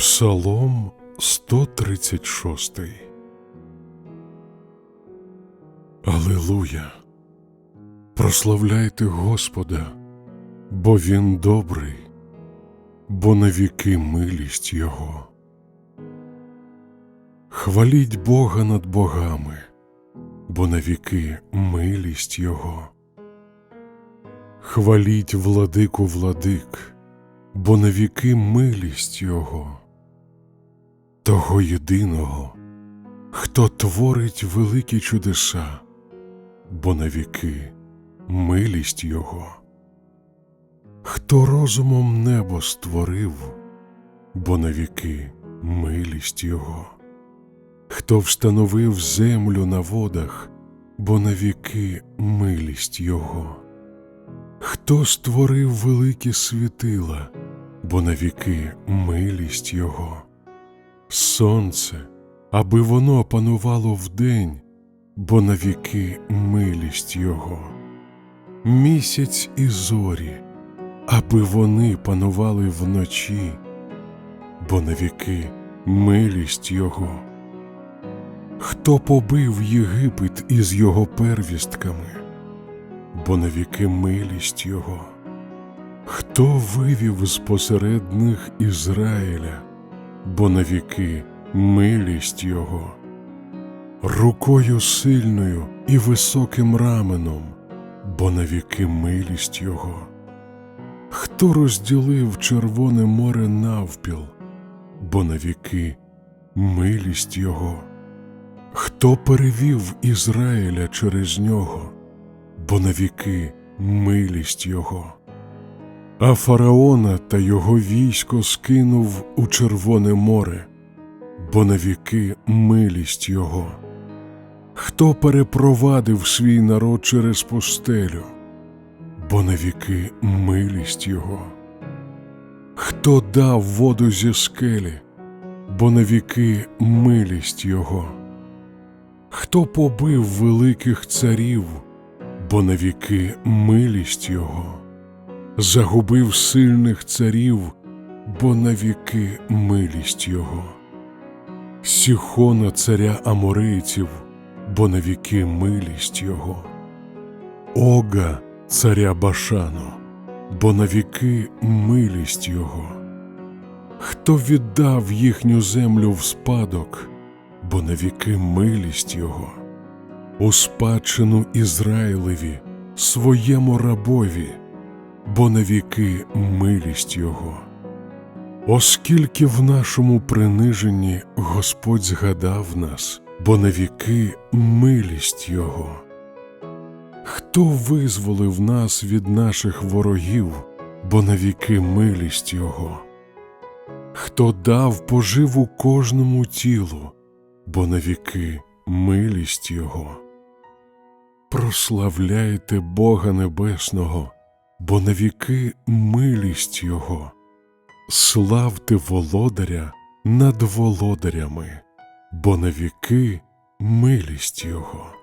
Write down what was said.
Псалом 136 Алилуя! Прославляйте Господа, бо Він добрий, бо навіки милість Його. Хваліть Бога над богами, бо навіки милість Його. Хваліть владику владик, бо навіки милість Його, того єдиного, хто творить великі чудеса, бо навіки милість Його, хто розумом небо створив, бо навіки милість Його, хто встановив землю на водах, бо навіки милість Його. Хто створив великі світила, бо навіки милість Його, Сонце, аби воно панувало вдень, бо навіки милість Його, місяць і зорі, аби вони панували вночі, бо навіки милість Його. Хто побив Єгипет із його первістками? бо навіки милість Його. Хто вивів з посеред них Ізраїля, бо навіки милість Його, рукою сильною і високим раменом, бо навіки милість Його. Хто розділив Червоне море навпіл, бо навіки милість Його, хто перевів Ізраїля через нього бо навіки милість його. А фараона та його військо скинув у Червоне море, бо навіки милість його. Хто перепровадив свій народ через пустелю, бо навіки милість його. Хто дав воду зі скелі, бо навіки милість його. Хто побив великих царів, бо навіки милість Його, загубив сильних царів, бо навіки милість Його, Сіхона царя Аморейців, бо навіки милість Його, Ога царя Башану, бо навіки милість Його. Хто віддав їхню землю в спадок, бо навіки милість Його. У спадщину Ізраїлеві, своєму рабові, бо навіки милість Його. Оскільки в нашому приниженні Господь згадав нас, бо навіки милість Його. Хто визволив нас від наших ворогів, бо навіки милість Його? Хто дав поживу кожному тілу, бо навіки милість Його? Прославляйте Бога Небесного, бо навіки милість Його, славте володаря над володарями, бо навіки милість Його.